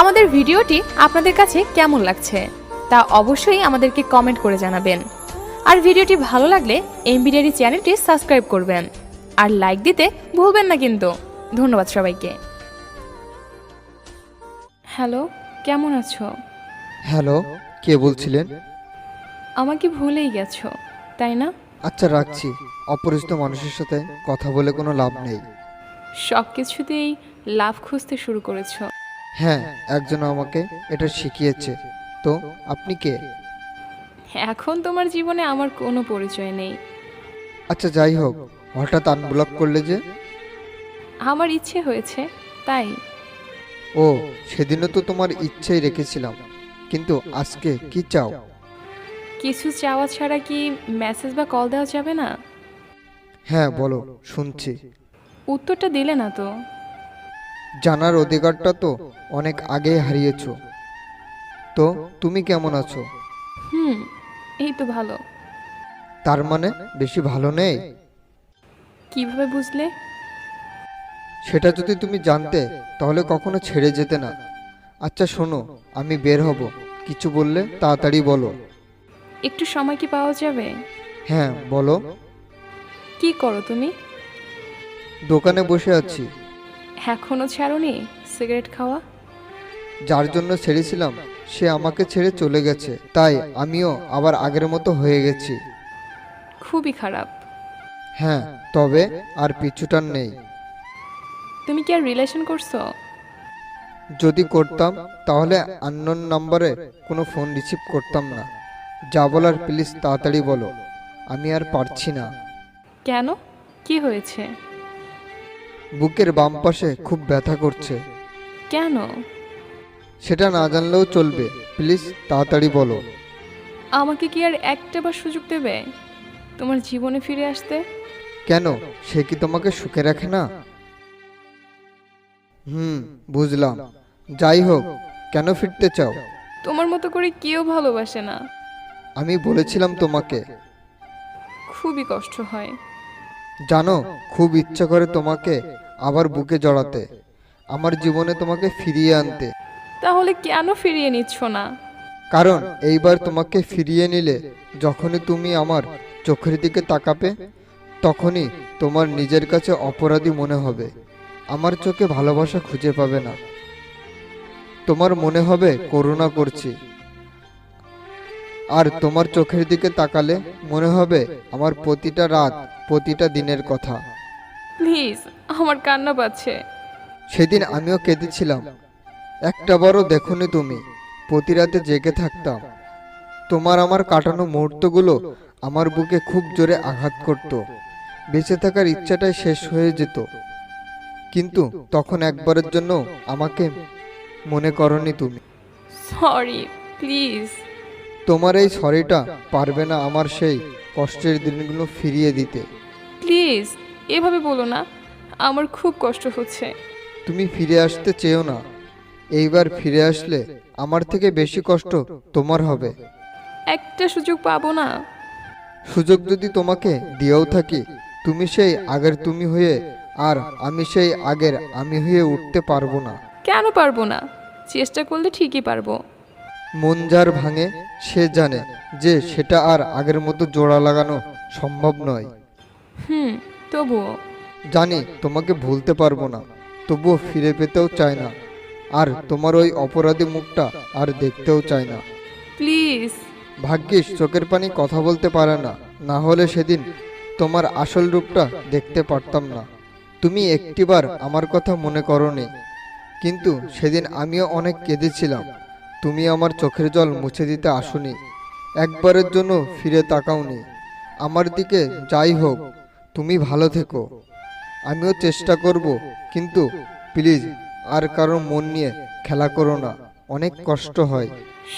আমাদের ভিডিওটি আপনাদের কাছে কেমন লাগছে তা অবশ্যই আমাদেরকে কমেন্ট করে জানাবেন। আর ভিডিওটি ভালো লাগলে এমবিডিআরি চ্যানেলটি সাবস্ক্রাইব করবেন। আর লাইক দিতে ভুলবেন না কিন্তু। ধন্যবাদ সবাইকে। হ্যালো কেমন আছো? হ্যালো কে বলছিলেন? আমাকে ভুলেই গেছো তাই না? আচ্ছা রাখছি। অপরিচিত মানুষের সাথে কথা বলে কোনো লাভ নেই। সব কিছুতেই লাভ খুঁজতে শুরু করেছ। হ্যাঁ একজন আমাকে এটা শিখিয়েছে। তো আপনি কে? এখন তোমার জীবনে আমার কোনো পরিচয় নেই। আচ্ছা যাই হোক হঠাৎ আনব্লক করলে যে? আমার ইচ্ছে হয়েছে তাই। ও সেদিনও তো তোমার ইচ্ছেই রেখেছিলাম। কিন্তু আজকে কি চাও? কিছু চাওয়া ছাড়া কি মেসেজ বা কল দেওয়া যাবে না? হ্যাঁ বলো শুনছি। উত্তরটা দিলে না তো। জানার অধিকারটা তো অনেক আগেই হারিয়েছো। তো তুমি কেমন আছো? হুম এই তো ভালো। তার মানে বেশি ভালো নেই? কীভাবে বুঝলে? সেটা যদি তুমি জানতে তাহলে কখনো ছেড়ে যেতে না। আচ্ছা শোনো আমি বের হব। কিছু বললে তাড়াতাড়ি বলো। একটু সময় কি পাওয়া যাবে? হ্যাঁ বলো। কি করো তুমি? দোকানে বসে আছি। এখনও ছাড়োনি সিগারেট খাওয়া? যার জন্য ছেড়েছিলাম সে আমাকে ছেড়ে চলে গেছে। তাই আমিও আবার আগের মতো হয়ে গেছি। খুবই খারাপ। হ্যাঁ তবে আর পিছুটার নেই। তুমি কি আর রিলেশন করছ? যদি করতাম তাহলে আননোন নাম্বারে কোনো ফোন রিসিভ করতাম না। যা বলার প্লিজ তাড়াতাড়ি বলো। আমি আর পারছি না। কেন? কি হয়েছে? বুকের বাম পাশে খুব ব্যথা করছে। কেন? সেটা না জানলেও চলবে। প্লিজ তাড়াতাড়ি বলো। আমাকে কি আর একটা বার সুযোগ দেবে তোমার জীবনে ফিরে আসতে? কেন? সে কি তোমাকে সুখে রাখে না? হুম বুঝলাম। যাই হোক কেন ফিরতে চাও? তোমার মতো করে কেউ ভালোবাসে না। আমি বলেছিলাম তোমাকে। খুবই কষ্ট হয়। জানো খুব ইচ্ছা করে তোমাকে আবার বুকে জড়াতে আমার জীবনে তোমাকে ফিরিয়ে আনতে। তাহলে কেন ফিরিয়ে নিচ্ছ না? কারণ এইবার তোমাকে ফিরিয়ে নিলে যখনই তুমি আমার চোখের দিকে তাকাবে তখনই তোমার নিজের কাছে অপরাধী মনে হবে আমার চোখে ভালোবাসা খুঁজে পাবে না। তোমার মনে হবে করুণা করছি। আর তোমার চোখের দিকে তাকালে মনে হবে আমার প্রতিটা রাত প্রতিটা দিনের কথা। প্লিজ আমার কান্না পাচ্ছে। সেদিন আমিও কেঁদেছিলাম। একটা বড় দেখনি তুমি প্রতি রাতে জেগে থাকতাম। তোমার আমার কাটানো মুহূর্তগুলো আমার বুকে খুব জোরে আঘাত করত। বেঁচে থাকার ইচ্ছাটাই শেষ হয়ে যেত। কিন্তু তখন একবারের জন্য আমাকে মনে করনি তুমি। Sorry please. তোমার এই সরিটা পারবে না আমার সেই কষ্টের দিনগুলো ফিরিয়ে দিতে। প্লিজ এভাবে বলো না। আমার খুব কষ্ট হচ্ছে। তুমি ফিরে আসতে চেয়েও না। এইবার ফিরে আসলে আমার থেকে বেশি কষ্ট তোমার হবে। একটা সুযোগ পাবো না। সুযোগ যদি তোমাকে দিয়েও থাকি তুমি সেই আগের তুমি হয়ে আর আমি সেই আগের আমি হয়ে উঠতে পারব না। কেন পারব না? চেষ্টা করলে ঠিকই পারব। মন যার ভাঙে সে জানে যে সেটা আর আগের মতো জোড়া লাগানো সম্ভব নয়। হুম তবুও। জানি তোমাকে ভুলতে পারব না তবুও ফিরে পেতেও চায় না আর তোমার ওই অপরাধী মুখটা আর দেখতেও চায় না। প্লিজ। ভাগ্যিস চোখের পানি কথা বলতে পারে না না হলে সেদিন তোমার আসল রূপটা দেখতে পারতাম না। তুমি একটিবার আমার কথা মনে করনি কিন্তু সেদিন আমিও অনেক কেঁদেছিলাম। তুমি আমার চোখের জল মুছে দিতে আসনি। একবারের জন্য ফিরে তাকাওনি। আমার দিকে যাই হোক তুমি ভালো থেকো। আমিও চেষ্টা করব কিন্তু প্লিজ আর কারও মন নিয়ে খেলা করো না। অনেক কষ্ট হয়।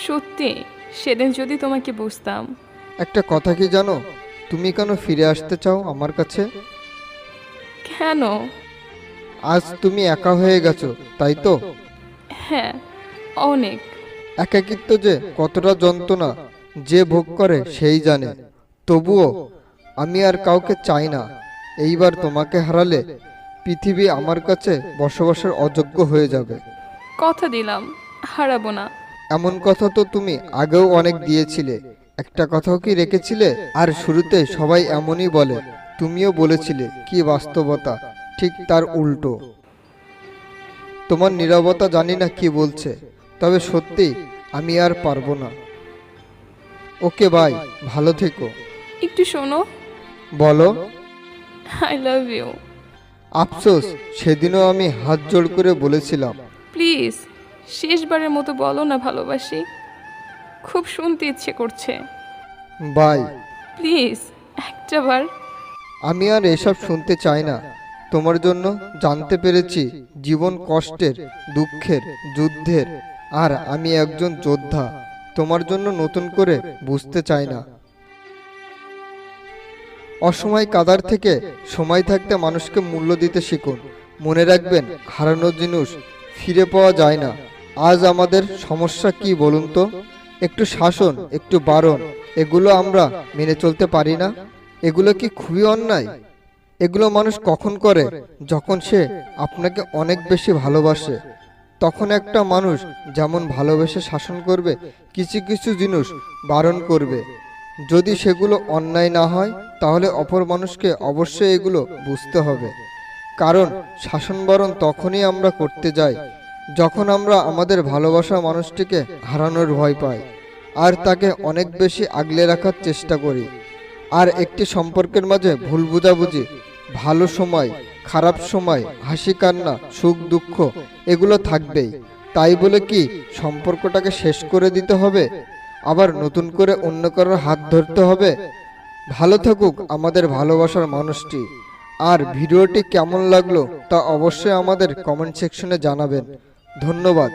সত্যি সেদিন যদি তোমাকে বুঝতাম। একটা কথা কি জানো? তুমি কেন ফিরে আসতে চাও আমার কাছে? কেন? আজ তুমি একা হয়ে গেছো তাই তো? হ্যাঁ অনেক। একাকিত্ব যে কতটা যন্ত্রণা যে ভোগ করে সেই জানে। তবুও আমি আর কাউকে চাই না। এইবার তোমাকে হারালে পৃথিবী আমার কাছে বসবাসের অযোগ্য হয়ে যাবে। কথা দিলাম হারাবো না। এমন কথা তো তুমি আগেও অনেক দিয়েছিলে। একটা কথাও কি রেখেছিলে? আর শুরুতে সবাই এমনই বলে তুমিও বলেছিলে কি বাস্তবতা ঠিক তার উল্টো। তোমার নীরবতা জানি না কি বলছে। তবে সত্যি আমি আর পারব না। ওকে বাই ভালো থেকো। একটু শোনো। বলো। আই লাভ ইউ আফসোস সেদিনও আমি হাত জোড় করে বলেছিলাম। প্লিজ শেষবারের মতো বলো না ভালোবাসি। খুব শুনতে ইচ্ছে করছে। বাই প্লিজ একটা বার। আমি আর এসব শুনতে চাই না। তোমার জন্য জানতে পেরেছি জীবন কষ্টের দুঃখের যুদ্ধের। আর আমি একজন যোদ্ধা, তোমার জন্য নতুন করে বুঝতে চাই না। অসময় কাদার থেকে সময় থাকতে মানুষকে মূল্য দিতে শিখুন। মনে রাখবেন, হারানো জিনিস ফিরে পাওয়া যায় না। আজ আমাদের সমস্যা কি বলুন তো? একটু শাসন, একটু বারণ, এগুলো আমরা মেনে চলতে পারি না? এগুলো কি খুবই অন্যায়? এগুলো মানুষ কখন করে? যখন সে আপনাকে অনেক বেশি ভালোবাসে। তখন একটা মানুষ যেমন ভালোবেসে শাসন করবে, কিছু কিছু জিনিস বারণ করবে। যদি সেগুলো অন্যায় না হয়, তাহলে অপর মানুষকে অবশ্যই এগুলো বুঝতে হবে। কারণ শাসন বরণ তখনই আমরা করতে যাই, যখন আমরা আমাদের ভালোবাসা মানুষটিকে হারানোর ভয় পাই, আর তাকে অনেক বেশি আগলে রাখার চেষ্টা করি। আর একটি সম্পর্কের মাঝে ভুল বোঝাবুঝি, ভালো সময়, খারাপ সময়, হাসি কান্না, সুখ দুঃখ এগুলো থাকবেই। তাই বলে কি সম্পর্কটাকে শেষ করে দিতে হবে? আবার নতুন করে অন্য কারোর হাত ধরতে হবে? ভালো থাকুক আমাদের ভালোবাসার মানুষটি। আর ভিডিওটি কেমন লাগল তা অবশ্যই আমাদের কমেন্ট সেকশনে জানাবেন। ধন্যবাদ।